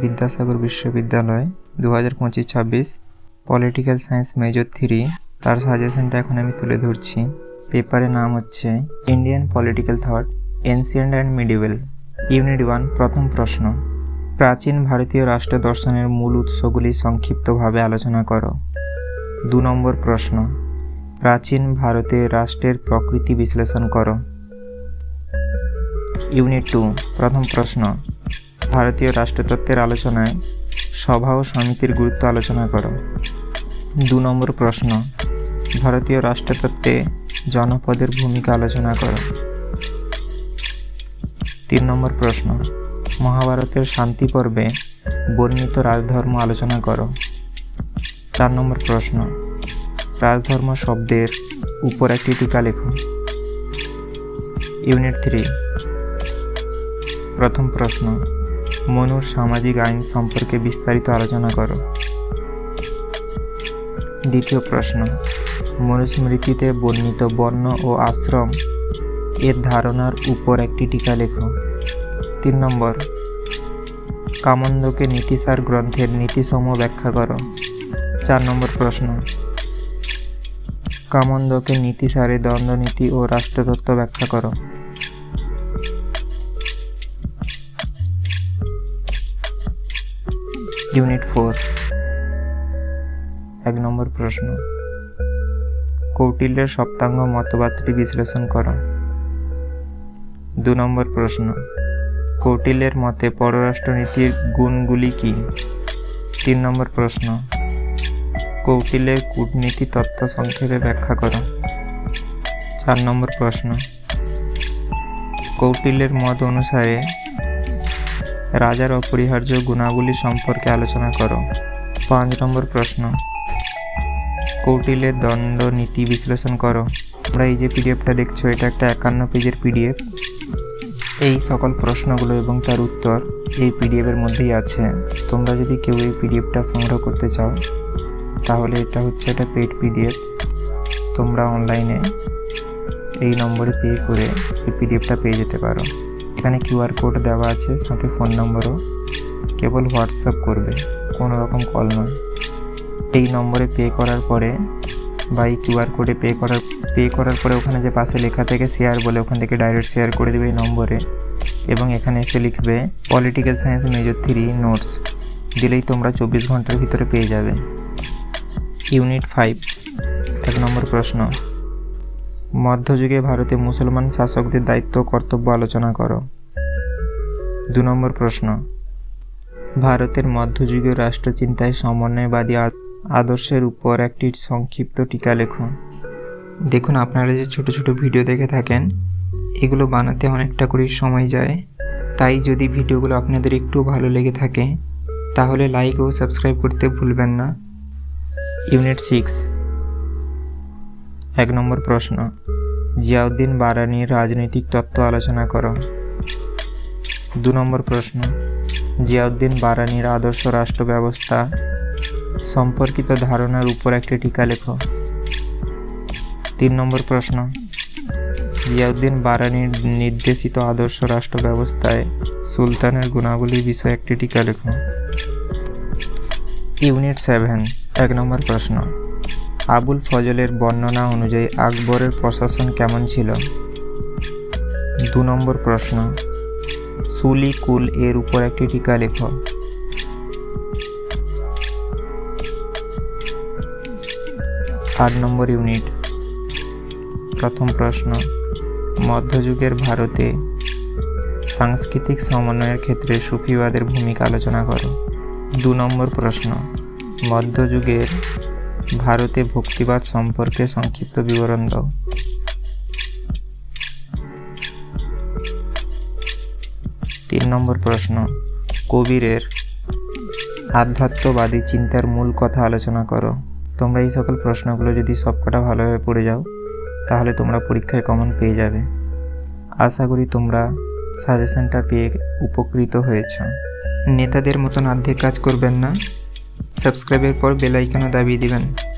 বিদ্যাসাগর বিশ্ববিদ্যালয় দু হাজার পঁচিশ, ছাব্বিশ। পলিটিক্যাল সায়েন্স মেজর থ্রি তার সাজেশনটা এখন আমি তুলে ধরছি। পেপারের নাম হচ্ছে Indian political thought ancient and medieval unit one প্রথম প্রশ্ন। প্রাচীন ভারতীয় রাষ্ট্র দর্শনের মূল উৎসগুলি সংক্ষিপ্তভাবে আলোচনা করো। দু নম্বর প্রশ্ন। প্রাচীন ভারতের রাষ্ট্রের প্রকৃতি বিশ্লেষণ করো। ইউনিট টু প্রথম প্রশ্ন। ভারতীয় রাষ্ট্রতত্ত্বের আলোচনায় সভা ও সমিতির গুরুত্ব আলোচনা করো। দু নম্বর প্রশ্ন, ভারতীয় রাষ্ট্রতত্ত্বে জনপদের ভূমিকা আলোচনা করো। তিন নম্বর প্রশ্ন, মহাভারতের শান্তি পর্বে বর্ণিত রাজধর্ম আলোচনা করো। চার নম্বর প্রশ্ন, রাজধর্ম শব্দের উপর একটি টিকা লেখো। ইউনিট থ্রি, প্রথম প্রশ্ন মনুর সামাজিক আইন সম্পর্কে বিস্তারিত আলোচনা করো। দ্বিতীয় প্রশ্ন মনুস্মৃতিতে বর্ণিত বর্ণ ও আশ্রম, এর ধারণার উপর একটি টিকা লেখো। তিন নম্বর, কামন্দকে নীতিসার গ্রন্থের নীতিসমূহ ব্যাখ্যা করো। চার নম্বর প্রশ্ন, কামন্দকে নীতিসারে দ্বন্দ্বনীতি ও রাষ্ট্রতত্ত্ব ব্যাখ্যা করো। Unit four. এক নম্বর প্রশ্ন। কৌটিল্যের সপ্তাঙ্গ মতবাদটি বিশ্লেষণ করো। দু নম্বর প্রশ্ন। কৌটিল্যের মতে পররাষ্ট্রনীতির গুণগুলি কি? তিন নম্বর প্রশ্ন। কৌটিল্যের কূটনীতি তত্ত্ব সংক্ষেপে ব্যাখ্যা করো। চার নম্বর প্রশ্ন। কৌটিল্যের মত অনুসারে রাজার অপরিহার্য গুণাবলী সম্পর্কে আলোচনা করো। পাঁচ নম্বর প্রশ্ন। কৌটিল্যের দণ্ড নীতি বিশ্লেষণ করো। তোমরা এই যে পিডিএফটা দেখছ, এটা একটা একান্ন পেজের পিডিএফ। এই সকল প্রশ্নগুলো এবং তার উত্তর এই পিডিএফের মধ্যেই আছে। তোমরা যদি কেউ এই পিডিএফটা সংগ্রহ করতে চাও, তাহলে এটা হচ্ছে একটা পেড পিডিএফ। তোমরা অনলাইনে এই নম্বরে পে করে এই পিডিএফটা পেয়ে যেতে পারো। এখানে কিউআর কোড দেওয়া আছে, সাথে ফোন নম্বরও। কেবল হোয়াটসঅ্যাপ করবে, কোনো রকম কল নয়। এই নম্বরে পে করার পরে বা এই কিউআর কোডে পে করার পে করার পরে ওখানে যে পাশে লেখা থেকে শেয়ার বলে, ওখান থেকে ডাইরেক্ট শেয়ার করে দেবে এই নম্বরে। এবং এখানে এসে লিখবে political science major three notes দিলেই তোমরা চব্বিশ ঘণ্টার ভিতরে পেয়ে যাবে। ইউনিট ফাইভ এক নম্বর প্রশ্ন। মধ্যযুগে ভারতে মুসলমান শাসকদের দায়িত্ব কর্তব্য আলোচনা করো। দু নম্বর প্রশ্ন। ভারতের মধ্যযুগীয় রাষ্ট্রচিন্তায় সমন্বয়বাদী আদর্শের উপর একটি সংক্ষিপ্ত টিকা লেখো দেখুন, আপনারা যে ছোট ছোট ভিডিও দেখে থাকেন, এগুলো বানাতে অনেকটা করে সময় যায়। তাই যদি ভিডিওগুলো আপনাদের একটু ভালো লেগে থাকে, তাহলে লাইক ও সাবস্ক্রাইব করতে ভুলবেন না। Unit six. এক নম্বর প্রশ্ন। জিয়াউদ্দিন বারানির রাজনৈতিক তত্ত্ব আলোচনা করো। দু নম্বর প্রশ্ন। জিয়াউদ্দিন বারানির আদর্শ রাষ্ট্র ব্যবস্থা সম্পর্কিত ধারণার উপর একটি টিকা লেখো। তিন নম্বর প্রশ্ন। জিয়াউদ্দিন বারানির নির্দেশিত আদর্শ রাষ্ট্র ব্যবস্থায় সুলতানের গুণাবলী বিষয়ে একটি টিকা লেখো। ইউনিট সেভেন, এক নম্বর প্রশ্ন। আবুল ফজলের বর্ণনা অনুযায়ী আকবরের প্রশাসন কেমন ছিল? দু নম্বর প্রশ্ন। সুলি কুল এর উপর একটি টিকা লেখো। আট নম্বর ইউনিট। প্রথম প্রশ্ন, মধ্যযুগের ভারতে সাংস্কৃতিক সমন্বয়ের ক্ষেত্রে সুফিবাদের ভূমিকা আলোচনা করো। দু নম্বর প্রশ্ন, মধ্যযুগের ভারতে ভক্তিবাদ সম্পর্কে সংক্ষিপ্ত বিবরণ দাও। তিন নম্বর প্রশ্ন। কবিরের আধ্যাত্মবাদী চিন্তার মূল কথা আলোচনা করো। তোমরা এই সকল প্রশ্নগুলো যদি সবকটা ভালোভাবে পড়ে যাও, তাহলে তোমরা পরীক্ষায় কমন পেয়ে যাবে। আশা করি তোমরা সাজেশনটা পেয়ে উপকৃত হয়েছ। নেতাদের মতন অর্ধেক কাজ করবেন না। সাবস্ক্রাইবের পর বেল আইকনও দাবিয়ে দিবেন।